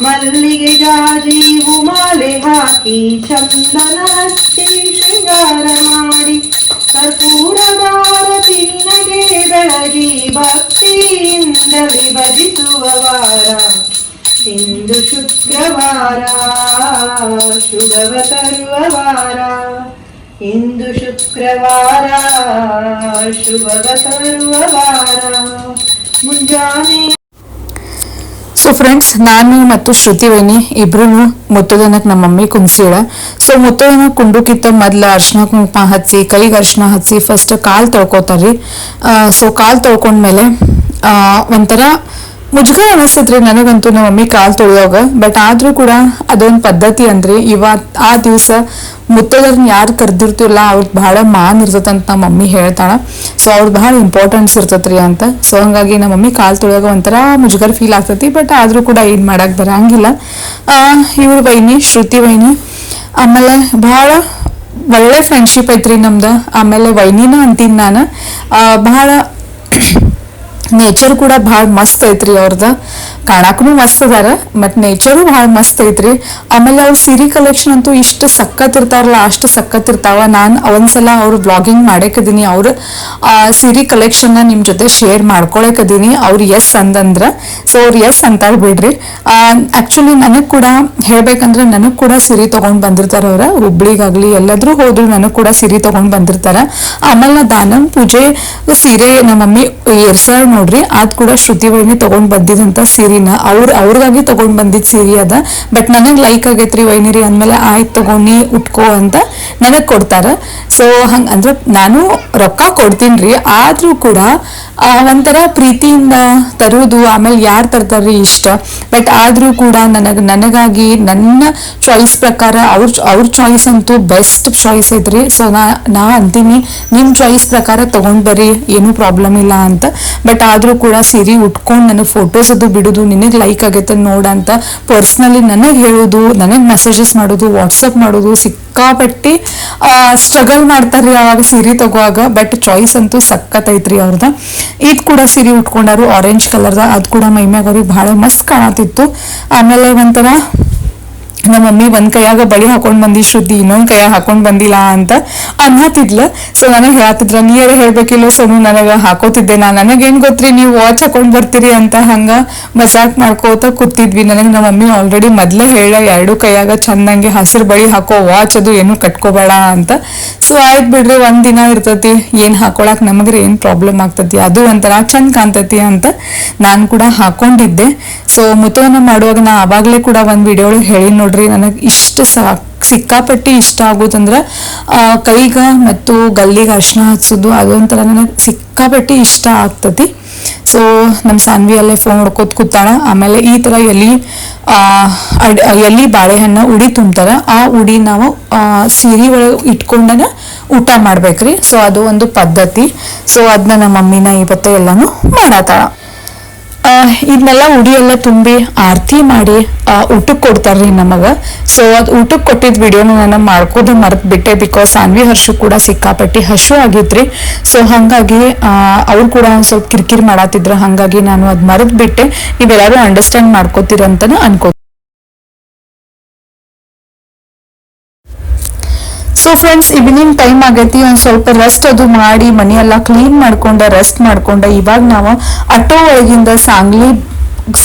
ಚಂದನಾಥಿ ಊಟಿ ಕುಂಕುಮ ಕೇಶರ ಹೀರೆ ಜಡಿತ ಮುಕುಟ ಶೋಭ ಶೋಭರ ರುಂಜಂತಿ ಮುಕುರೇಶನಿ ಶೃಂಗಾರ ಮಾಡಿ ಮಲ್ಲಿಗೆ ಜಾಜಿ ಮಾಲೆ ಹಾಕಿ ಚಂದನ ಹಚ್ಚಿ ಶೃಂಗಾರ ಮಾಡಿ ಕರ್ಪೂರ ಭಾರತಿ ನಗೆ ಬೆಳಗಿ ಭಕ್ತಿಯಿಂದಲೇ ಭಜಿಸುವ ವಾರ ಇಂದು ಶುಕ್ರವಾರ ಶುಭವ ತರುವ ವಾರ ಇಂದು ಶುಕ್ರವಾರ ಶುಭವ ತರುವ ವಾರ ಮುಂಜಾನೆ ಸೊ ಫ್ರೆಂಡ್ಸ್ ನಾನು ಮತ್ತು ಶ್ರುತಿ ವೈನಿ ಇಬ್ರು ಮುತ್ತುದನಕ್ಕೆ ನಮ್ಮ ಮಮ್ಮಿ ಕುಂಸಿಳ ಸೊ ಮುತ್ತೋದನ ಕುಂಡುಕಿತ್ತ ಮೊದ್ಲು ಅರ್ಶಿನ ಕುಂಕುಮ ಹಚ್ಚಿ, ಕೈಗೆ ಅರ್ಶಿನ ಹಚ್ಚಿ ಫಸ್ಟ್ ಕಾಲು ತೊಳ್ಕೊತಾರ್ರಿ. ಸೊ ಕಾಲು ತೊಳ್ಕೊಂಡ್ಮೇಲೆ ಒಂಥರ ಮುಜುಗರ ಅನಿಸ್ತೈತ್ರಿ ನನಗಂತೂ ನಮ್ಮ ಮಮ್ಮಿ ಕಾಲು ತೊಳೆಯೋಗ ಬಟ್ ಆದರೂ ಕೂಡ ಅದೊಂದು ಪದ್ಧತಿ ಅಂದರೆ. ಇವತ್ತು ಆ ದಿವಸ ಮುತ್ತದರ್ನ ಯಾರು ಕರೆದಿರ್ತಿಲ್ಲ ಅವ್ರಿಗೆ ಭಾಳ ಮಾನ್ ಇರ್ತದಂತ ನಮ್ಮ ಮಮ್ಮಿ ಹೇಳ್ತಾಳೆ. ಸೊ ಅವ್ರದ್ದು ಭಾಳ ಇಂಪಾರ್ಟೆನ್ಸ್ ಇರ್ತೈತ್ರಿ ಅಂತ. ಸೊ ಹಂಗಾಗಿ ನಮ್ಮ ಮಮ್ಮಿ ಕಾಲು ತೊಳೆಯೋಗ ಒಂಥರ ಮುಜುಗರ ಫೀಲ್ ಆಗ್ತತಿ ಬಟ್ ಆದರೂ ಕೂಡ ಏನು ಮಾಡಕ್ಕೆ ಬರಂಗಿಲ್ಲ. ಇವ್ರ ವೈನಿ, ಶ್ರುತಿ ವೈನಿ, ಆಮೇಲೆ ಭಾಳ ಒಳ್ಳೆ ಫ್ರೆಂಡ್ಶಿಪ್ ಐತ್ರಿ ನಮ್ದು. ಆಮೇಲೆ ವೈನಿನ ಅಂತೀನಿ ನಾನು. ಭಾಳ ನೇಚರ್ ಕೂಡ ಭಾಳ ಮಸ್ತ್ ಐತ್ರಿ ಅವ್ರದ. ಕಾಣಕ್ಕೂ ಮಸ್ತ್ ಅದಾರ, ಮತ್ತು ನೇಚರು ಭಾಳ ಮಸ್ತ್ ಐತ್ರಿ. ಆಮೇಲೆ ಅವ್ರ ಸೀರೆ ಕಲೆಕ್ಷನ್ ಅಂತೂ ಇಷ್ಟು ಸಖತ್ ಇರ್ತಾರಲ್ಲ, ಅಷ್ಟು ಸಖತ್ ಇರ್ತಾವ. ನಾನು ಒಂದ್ಸಲ ಅವ್ರು ಬ್ಲಾಗಿಂಗ್ ಮಾಡೇಕದೀನಿ ಅವ್ರ ಸೀರೆ ಕಲೆಕ್ಷನ್ನ ನಿಮ್ಮ ಜೊತೆ ಶೇರ್ ಮಾಡ್ಕೊಳಕದೀನಿ ಅವ್ರು ಎಸ್ ಅಂದಂದ್ರ. ಸೊ ಅವ್ರು ಎಸ್ ಅಂತ ಬಿಡ್ರಿ. ಆ್ಯಕ್ಚುಲಿ ನನಗೆ ಕೂಡ ಹೇಳ್ಬೇಕಂದ್ರೆ ನನಗೆ ಕೂಡ ಸೀರೆ ತೊಗೊಂಡು ಬಂದಿರ್ತಾರ ಅವ್ರ. ಹುಬ್ಳಿಗಾಗ್ಲಿ ಎಲ್ಲಾದ್ರೂ ಹೋದ್ರು ನನಗೆ ಕೂಡ ಸೀರೆ ತೊಗೊಂಡು ಬಂದಿರ್ತಾರ. ಆಮೇಲೆ ನಾ ದಾನಂ ಪೂಜೆ ಸೀರೆ ನಮ್ಮ ಮಮ್ಮಿ ಏರ್ಸ್ಯಾಳ ನೋಡ್ರಿ ಅದ್ ಕೂಡ ಶ್ರುತಿ ವೈನಿ ತಗೊಂಡ್ ಬಂದಿದಂತ ಸೀರಿನ. ಅವ್ರ, ಅವ್ರಿಗಾಗಿ ತಗೊಂಡ್ ಬಂದಿದ್ ಸೀರಿ ಅದ. ಬಟ್ ನನಗ್ ಲೈಕ್ ಆಗೈತ್ರಿ ವೈನಿರಿ ಅಂದ್ಮೇಲೆ, ಆಯ್ತು ತಗೊಂಡಿ ಉಟ್ಕೋ ಅಂತ ನನಗ್ ಕೊಡ್ತಾರ. ಸೊ ಹಂಗ ಅಂದ್ರೆ ನಾನು ರೊಕ್ಕ ಕೊಡ್ತೀನ್ರಿ. ಆದ್ರೂ ಕೂಡ ಒಂಥರ ಪ್ರೀತಿಯಿಂದ ತರೋದು, ಆಮೇಲೆ ಯಾರು ತರ್ತಾರ್ರಿ ಇಷ್ಟ. ಬಟ್ ಆದ್ರೂ ಕೂಡ ನನಗ್, ನನಗಾಗಿ ನನ್ನ ಚಾಯ್ಸ್ ಪ್ರಕಾರ, ಅವ್ರ ಅವ್ರ ಚಾಯ್ಸ್ ಅಂತೂ ಬೆಸ್ಟ್ ಚಾಯ್ಸ್ ಐತ್ರಿ. ಸೊ ನಾ ನಾ ಅಂತೀನಿ, ನಿಮ್ ಚಾಯ್ಸ್ ಪ್ರಕಾರ ತಗೊಂಡ್ ಬರ್ರಿ, ಏನೂ ಪ್ರಾಬ್ಲಮ್ ಇಲ್ಲ ಅಂತ. ಬಟ್ ಆದ್ರೂ ಕೂಡ ಸೀರೆ ಉಟ್ಕೊಂಡು ನನಗೆ ಫೋಟೋಸ್ ಅದು ಬಿಡುದು, ನಿನಗೆ ಲೈಕ್ ಆಗೈತೆ ನೋಡಂತ ಪರ್ಸ್ನಲಿ ನನಗೆ ಹೇಳೋದು, ನನಗೆ ಮೆಸೇಜಸ್ ಮಾಡೋದು ವಾಟ್ಸಪ್ ಮಾಡೋದು, ಸಿಕ್ಕಾಪಟ್ಟಿ ಸ್ಟ್ರಗಲ್ ಮಾಡ್ತಾರ್ರಿ ಅವಾಗ ಸೀರೆ ತಗೋವಾಗ. ಬಟ್ ಚಾಯ್ಸ್ ಅಂತೂ ಸಖತ್ ಐತ್ರಿ ಅವ್ರದ. ಇದು ಕೂಡ ಸೀರೆ ಉಟ್ಕೊಂಡಾರು ಆರೆಂಜ್ ಕಲರ್ದ ಅದು ಕೂಡ ಮೈಮ್ಯಾಗ ಅವ್ರಿಗೆ ಭಾಳ ಮಸ್ತ್ ಕಾಣತಿತ್ತು. ಆಮೇಲೆ ಒಂಥರ ನಮ್ಮ ಮಮ್ಮಿ ಒಂದ್ ಕೈಯಾಗ ಬಳಿ ಹಾಕೊಂಡ್ ಬಂದಿ ಶ್ರುತಿ ಇನ್ನೊಂದ್ ಕೈಯಾಗ ಹಾಕೊಂಡ್ ಬಂದಿಲ್ಲ ಅಂತ ಅನ್ನತಿದ್ಲ ಸೊ ನನಗೆ ಹೇಳ್ತಿದ್ರ ನೀರೇ ಹೇಳ್ಬೇಕಿಲ್ಲ ಸೊನು, ನನಗ ಹಾಕೋತಿದ್ದೆ ನಾ. ನನಗೇನ್ ಗೊತ್ತ್ರಿ, ನೀವು ವಾಚ್ ಹಾಕೊಂಡ್ ಬರ್ತೀರಿ ಅಂತ ಹಂಗ ಮಜಾಕ್ ಮಾಡ್ಕೋತ ಕೂತಿದ್ವಿ. ನನಗೆ ನಮ್ಮ ಮಮ್ಮಿ ಆಲ್ರೆಡಿ ಮೊದ್ಲೇ ಹೇಳ, ಎರಡು ಕೈಯಾಗ ಚಂದಂಗೆ ಹಸಿರು ಬಳಿ ಹಾಕೋ ವಾಚ್, ಅದು ಏನು ಕಟ್ಕೋಬೇಡ ಅಂತ. ಸೊ ಆಯ್ತು ಬಿಡ್ರಿ, ಒಂದ್ ದಿನ ಇರ್ತತಿ. ಏನ್ ಹಾಕೊಳಕ್ ನಮಗ್ರಿ ಏನ್ ಪ್ರಾಬ್ಲಮ್ ಆಗ್ತತಿ? ಅದು ಒಂಥರ ಚಂದ ಕಾಣ್ತತಿ ಅಂತ ನಾನು ಕೂಡ ಹಾಕೊಂಡಿದ್ದೆ. ಸೊ ಮುತ್ತವನ್ನ ಮಾಡುವಾಗ ನಾ ಆವಾಗಲೇ ಕೂಡ ಒಂದು ವಿಡಿಯೋ ಒಳಗೆ ಹೇಳಿ ನೋಡ್ರಿ ನನಗೆ ಇಷ್ಟು ಸಾಕ್ ಸಿಕ್ಕಾಪಟ್ಟಿ ಇಷ್ಟ ಆಗೋದಂದ್ರ ಕೈಗೆ ಮತ್ತು ಗಲ್ಲಿಗೆ ಅರ್ಶಿನ ಹಚ್ಚೋದು ಅದೊಂಥರ ನನಗೆ ಸಿಕ್ಕಾಪಟ್ಟಿ ಇಷ್ಟ ಆಗ್ತತಿ. ಸೊ ನಮ್ಮ ಸಾನ್ವಿ ಅಲ್ಲೇ ಫೋನ್ ಹೊಡ್ಕೋತ ಕೂತಾಳ. ಆಮೇಲೆ ಈ ತರ ಎಲ್ಲಿ ಆ, ಬಾಳೆಹಣ್ಣು ಉಡಿ ತುಂಬ್ತಾರ. ಆ ಉಡಿ ನಾವು ಸೀರೆ ಒಳಗೆ ಇಟ್ಕೊಂಡನ ಊಟ ಮಾಡ್ಬೇಕ್ರಿ. ಸೊ ಅದು ಒಂದು ಪದ್ಧತಿ. ಸೊ ಅದನ್ನ ನಮ್ಮ ಮಮ್ಮಿನ ಇವತ್ತೇ ಎಲ್ಲಾನು ಮಾಡತ್ತಾಳ ಇದನ್ನೆಲ್ಲ ಉಡಿ ಎಲ್ಲ ತುಂಬಿ ಆರತಿ ಮಾಡಿ ಊಟಕ್ಕೆ ಕೊಡ್ತಾರ್ರಿ ನಮಗ. ಸೊ ಅದು ಊಟಕ್ಕೆ ಕೊಟ್ಟಿದ್ದ ವಿಡಿಯೋನ ನಾನು ಮಾಡ್ಕೋದು ಮರ್ತ್ ಬಿಟ್ಟೆ ಬಿಕಾಸ್ ಸಾನ್ವಿ ಹರ್ಷು ಕೂಡ ಸಿಕ್ಕಾಪಟ್ಟಿ ಹಶು ಆಗಿತ್ರಿ ಸೊ ಹಾಗಾಗಿ ಅವ್ರು ಕೂಡ ಒಂದು ಸ್ವಲ್ಪ ಕಿರಿಕಿರಿ ಮಾಡತ್ತಿದ್ರು ಹಾಗಾಗಿ ನಾನು ಅದು ಮರೆತು ಬಿಟ್ಟೆ ನೀವೆಲ್ಲರೂ ಅಂಡರ್ಸ್ಟ್ಯಾಂಡ್ ಮಾಡ್ಕೋತೀರಂತನ ಅನ್ಕೋ ಸೊ ಫ್ರೆಂಡ್ಸ್ ಈವ್ನಿಂಗ್ ಟೈಮ್ ಆಗೈತಿ. ಒಂದ್ ಸ್ವಲ್ಪ ರೆಸ್ಟ್ ಅದು ಮಾಡಿ, ಮನೆಯೆಲ್ಲ ಕ್ಲೀನ್ ಮಾಡ್ಕೊಂಡ ರೆಸ್ಟ್ ಮಾಡ್ಕೊಂಡ, ಇವಾಗ ನಾವು ಆಟೋ ಒಳಗಿಂದ ಸಾಂಗ್ಲಿ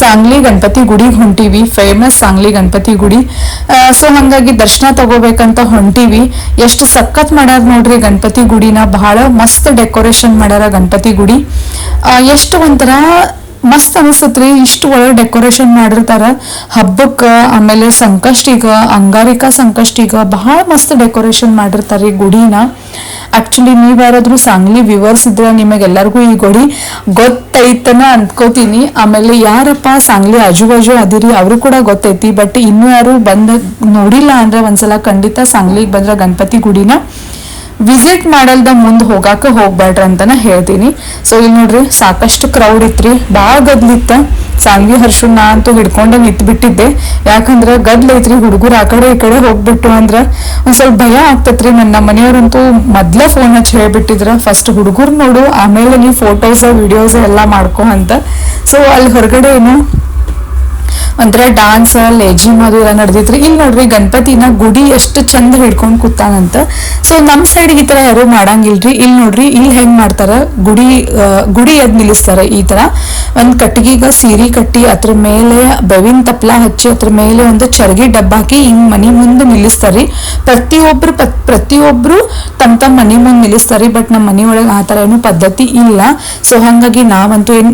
ಸಾಂಗ್ಲಿ ಗಣಪತಿ ಗುಡಿಗೆ ಹೊಂಟಿವಿ. ಫೇಮಸ್ ಸಾಂಗ್ಲಿ ಗಣಪತಿ ಗುಡಿ. ಸೊ ಹಂಗಾಗಿ ದರ್ಶನ ತಗೋಬೇಕಂತ ಹೊಂಟಿವಿ. ಎಷ್ಟು ಸಖತ್ ಮಾಡ್ಯಾರ ನೋಡ್ರಿ ಗಣಪತಿ ಗುಡಿನ. ಬಹಳ ಮಸ್ತ್ ಡೆಕೋರೇಷನ್ ಮಾಡ್ಯಾರ ಗಣಪತಿ ಗುಡಿ. ಎಷ್ಟು ಒಂಥರ ಮಸ್ತ್ ಅನಿಸ್ತತ್ರಿ ಇಷ್ಟು ಒಳ್ಳೆ ಡೆಕೋರೇಷನ್ ಮಾಡಿರ್ತಾರ. ಹಬ್ಬಕ್ಕ ಆಮೇಲೆ ಸಂಕಷ್ಟಿಗ, ಅಂಗಾರಿಕಾ ಸಂಕಷ್ಟಿಗ ಬಹಳ ಮಸ್ತ್ ಡೆಕೋರೇಷನ್ ಮಾಡಿರ್ತಾರೆ ಗುಡಿನ. ಆಕ್ಚುಲಿ ನೀವು ಯಾರಾದ್ರೂ ಸಾಂಗ್ಲಿ ವ್ಯೂವರ್ಸ್ ಇದ್ರೆ ನಿಮಗೆಲ್ಲರಿಗೂ ಈ ಗುಡಿ ಗೊತ್ತೈತನ ಅಂದ್ಕೋತೀನಿ ಆಮೇಲೆ ಯಾರಪ್ಪ ಸಾಂಗ್ಲಿ ಆಜು ಬಾಜು ಅದಿರಿ ಅವರು ಕೂಡ ಗೊತ್ತೈತಿ. ಬಟ್ ಇನ್ನು ಯಾರು ಬಂದ ನೋಡಿಲ್ಲ ಅಂದ್ರೆ ಒಂದ್ಸಲ ಖಂಡಿತ ಸಾಂಗ್ಲಿಗೆ ಬಂದ್ರೆ ಗಣಪತಿ ಗುಡಿನ. ವಿಸಿಟ್ ಮಾಡಲ್ದ ಮುಂದೆ ಹೋಗಾಕ ಹೋಗ್ಬೇಡ್ರಿ ಅಂತಾನೆ ಹೇಳ್ತೀನಿ. ಸೊ ಇಲ್ಲಿ ನೋಡ್ರಿ, ಸಾಕಷ್ಟು ಕ್ರೌಡ್ ಇತ್ರಿ. ಭಾಳ ಗದ್ಲಿತ್ತ ಸಾಂಗಿ ಹರ್ಷನ್ ನಾ ಅಂತೂ ಹಿಡ್ಕೊಂಡೆ ನಿಂತ್ ಬಿಟ್ಟಿದ್ದೆ ಯಾಕಂದ್ರ ಗದ್ಲ ಐತ್ರಿ, ಹುಡುಗರು ಆ ಕಡೆ ಈ ಕಡೆ ಹೋಗ್ಬಿಟ್ಟು ಅಂದ್ರ ಒಂದ್ ಸ್ವಲ್ಪ ಭಯ ಆಗ್ತತ್ರಿ. ನನ್ನ ಮನೆಯವ್ರಂತೂ ಮೊದ್ಲ ಫೋನ್ ಹಚ್ಚಿ ಹೇಳ್ಬಿಟ್ಟಿದ್ರ. ಫಸ್ಟ್ ಹುಡುಗರು ನೋಡು, ಆಮೇಲೆ ನೀವು ಫೋಟೋಸ್ ವಿಡಿಯೋಸ್ ಎಲ್ಲ ಮಾಡ್ಕೊ ಅಂತ. ಸೊ ಅಲ್ಲಿ ಹೊರಗಡೆ ಏನು ಒಂಥರ ಡಾನ್ಸ್ ಲೆಜಿಮ್ ಅದು ಎಲ್ಲ ನಡೆದಿತ್ರಿ. ಇಲ್ಲಿ ನೋಡ್ರಿ ಗಣಪತಿನ ಗುಡಿ ಎಷ್ಟು ಚಂದ ಹಿಡ್ಕೊಂಡ್ ಕೂತಾನಂತ. ಸೊ ನಮ್ ಸೈಡ್ ಈ ತರ ಯಾರು ಮಾಡಂಗಿಲ್ರಿ. ಇಲ್ಲಿ ನೋಡ್ರಿ ಇಲ್ಲಿ ಹೆಂಗ್ ಮಾಡ್ತಾರ? ಗುಡಿ ಗುಡಿ ಎದ್ ನಿಲ್ಲಿಸ್ತಾರ ಈ ತರ. ಒಂದ್ ಕಟ್ಟಿಗೆಗ ಸೀರಿ ಕಟ್ಟಿ ಅದ್ರ ಮೇಲೆ ಬೆವಿನ ತಪ್ಲ ಹಚ್ಚಿ ಅದ್ರ ಮೇಲೆ ಒಂದು ಚರಗಿ ಡಬ್ಬ ಹಾಕಿ ಹಿಂಗ್ ಮನಿ ಮುಂದೆ ನಿಲ್ಲಿಸ್ತಾರಿ. ಪ್ರತಿಯೊಬ್ರು ಪ್ರತಿಯೊಬ್ರು ತಮ್ ತಮ್ಮ ಮನಿ ಮುಂದೆ ನಿಲ್ಲಿಸ್ತಾರಿ. ಬಟ್ ನಮ್ಮ ಮನಿ ಒಳಗೆ ಆ ತರ ಏನು ಪದ್ಧತಿ ಇಲ್ಲ. ಸೊ ಹಂಗಾಗಿ ನಾವಂತೂ ಏನ್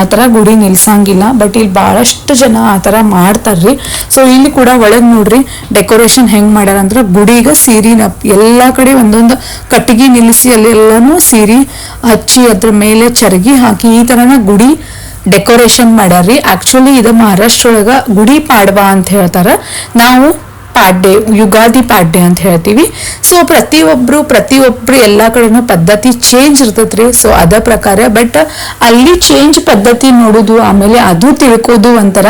ಆತರ ಗುಡಿ ನಿಲ್ಸಂಗಿಲ್ಲ. ಬಟ್ ಇಲ್ಲಿ ಬಹಳಷ್ಟು ಜನ ಆ ತರ ಮಾಡ್ತಾರ್ರಿ. ಸೊ ಇಲ್ಲಿ ಕೂಡ ಒಳಗ್ ನೋಡ್ರಿ ಡೆಕೋರೇಷನ್ ಹೆಂಗ್ ಮಾಡ್ಯಾರ ಅಂದ್ರೆ ಗುಡಿಗ ಸೀರಿನ ಎಲ್ಲಾ ಕಡೆ ಒಂದೊಂದು ಕಟ್ಟಿಗೆ ನಿಲ್ಲಿಸಿ ಅಲ್ಲೆಲ್ಲಾನು ಸೀರಿ ಹಚ್ಚಿ ಅದ್ರ ಮೇಲೆ ಚರಗಿ ಹಾಕಿ ಈ ತರನ ಗುಡಿ ಡೆಕೋರೇಷನ್ ಮಾಡ್ಯಾರ್ರಿ. ಆಕ್ಚುಲಿ ಇದು ಮಹಾರಾಷ್ಟ್ರ ಒಳಗ ಗುಡಿ ಪಾಡ್ವಾ ಅಂತ ಹೇಳ್ತಾರ. ನಾವು ಪಾಡ್ಡೆ ಯುಗಾದಿ ಪಾಡ್ಯ ಅಂತ ಹೇಳ್ತೀವಿ. ಸೊ ಪ್ರತಿಯೊಬ್ಬರು ಪ್ರತಿಯೊಬ್ಬರು ಎಲ್ಲಾ ಕಡೆನೂ ಪದ್ಧತಿ ಚೇಂಜ್ ಇರ್ತೈತ್ರಿ. ಸೊ ಅದ ಪ್ರಕಾರ ಬಟ್ ಅಲ್ಲಿ ಚೇಂಜ್ ಪದ್ಧತಿ ನೋಡುದು, ಆಮೇಲೆ ಅದು ತಿಳ್ಕೋದು ಒಂಥರ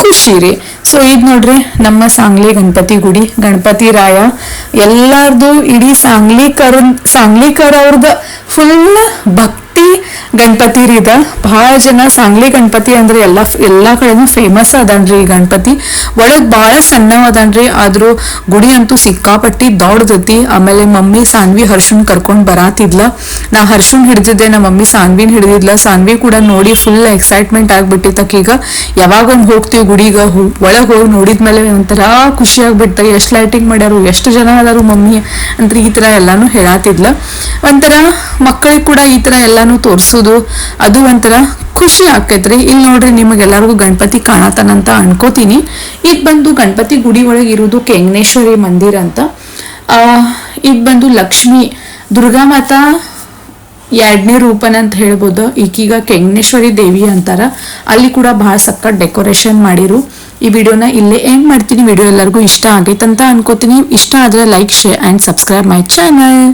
ಖುಷಿ ರೀ. ಸೊ ಇದು ನೋಡ್ರಿ, ನಮ್ಮ ಸಾಂಗ್ಲಿ ಗಣಪತಿ ಗುಡಿ, ಗಣಪತಿ ರಾಯ, ಎಲ್ಲಾರ್ದು ಇಡೀ ಸಾಂಗ್ಲಿಕರ್ ಸಾಂಗ್ಲಿಕರ್ ಅವ್ರದ್ದು ಫುಲ್ ಭಕ್ತಿ ಗಣಪತಿ ರೀ ಇದ. ಭಾಳ ಜನ ಸಾಂಗ್ಲಿ ಗಣಪತಿ ಅಂದ್ರೆ ಎಲ್ಲಾ ಎಲ್ಲಾ ಕಡೆನೂ ಫೇಮಸ್ ಅದನ್ರಿ ಈ ಗಣಪತಿ. ಒಳಗ್ ಬಹಳ ಸಣ್ಣವ ಅದನ್ರಿ ಆದ್ರೂ ಗುಡಿ ಅಂತೂ ಸಿಕ್ಕಾಪಟ್ಟಿ ದೊಡ್ಡದತಿ. ಆಮೇಲೆ ಮಮ್ಮಿ ಸಾನ್ವಿ ಹರ್ಷನ್ ಕರ್ಕೊಂಡ್ ಬರಾತಿದ್ಲ. ನಾ ಹರ್ಷನ್ ಹಿಡ್ದಿದ್ದೆ ನಮ್ಮ ಮಮ್ಮಿ ಸಾನ್ವಿನ್ ಹಿಡಿದಿದ್ಲ. ಸಾನ್ವಿ ಕೂಡ ನೋಡಿ ಫುಲ್ ಎಕ್ಸೈಟ್ಮೆಂಟ್ ಆಗ್ಬಿಟ್ಟಿತ್ತಕೀಗ. ಯಾವಾಗೊಮ್ಮೆ ಹೋಗ್ತೀವಿ ಗುಡಿಗ ಒಳಗೆ ಹೋಗಿ ನೋಡಿದ್ಮೇಲೆ ಒಂಥರ ಖುಷಿ ಆಗ್ಬಿಡ್ತ ಎಷ್ಟ್ ಲೈಟಿಂಗ್ ಮಾಡ್ಯಾರು, ಎಷ್ಟು ಜನ ಅದಾರು ಮಮ್ಮಿ ಅಂತ ಈ ತರ ಎಲ್ಲಾನು ಹೇಳಾತಿದ್ಲ. ಒಂಥರ ಮಕ್ಕಳಿಗೆ ಕೂಡ ಈ ತರ ಎಲ್ಲಾನು ತೋರಿಸೋದು, ಅದು ಒಂಥರ ಖುಷಿ ಆಕೈತ್ರಿ ಇಲ್ಲಿ ನೋಡ್ರಿ ನಿಮಗೆಲ್ಲರಿಗೂ ಗಣಪತಿ ಕಾಣತಾನಂತ ಅನ್ಕೋತೀನಿ. ಇದು ಬಂದು ಗಣಪತಿ ಗುಡಿ ಒಳಗೆ ಇರುವುದು ಕೆಂಗ್ನೇಶ್ವರಿ ಮಂದಿರ ಅಂತ. ಇದು ಬಂದು ಲಕ್ಷ್ಮಿ ದುರ್ಗಾ ಮಾತಾ ಎರಡನೇ ರೂಪನ ಅಂತ ಹೇಳ್ಬೋದು. ಈಕೀಗ ಕೆಂಗ್ನೇಶ್ವರಿ ದೇವಿ ಅಂತಾರ. ಅಲ್ಲಿ ಕೂಡ ಬಹಳ ಸಕ್ಕತ್ ಡೆಕೋರೇಷನ್ ಮಾಡಿರು. ಈ ವಿಡಿಯೋನ ಇಲ್ಲೇ ಏನ್ ಮಾಡ್ತೀನಿ. ವಿಡಿಯೋ ಎಲ್ಲರಿಗೂ ಇಷ್ಟ ಆಗೈತಂತ ಅನ್ಕೋತೀನಿ. ಇಷ್ಟ ಆದ್ರೆ like share and subscribe my channel.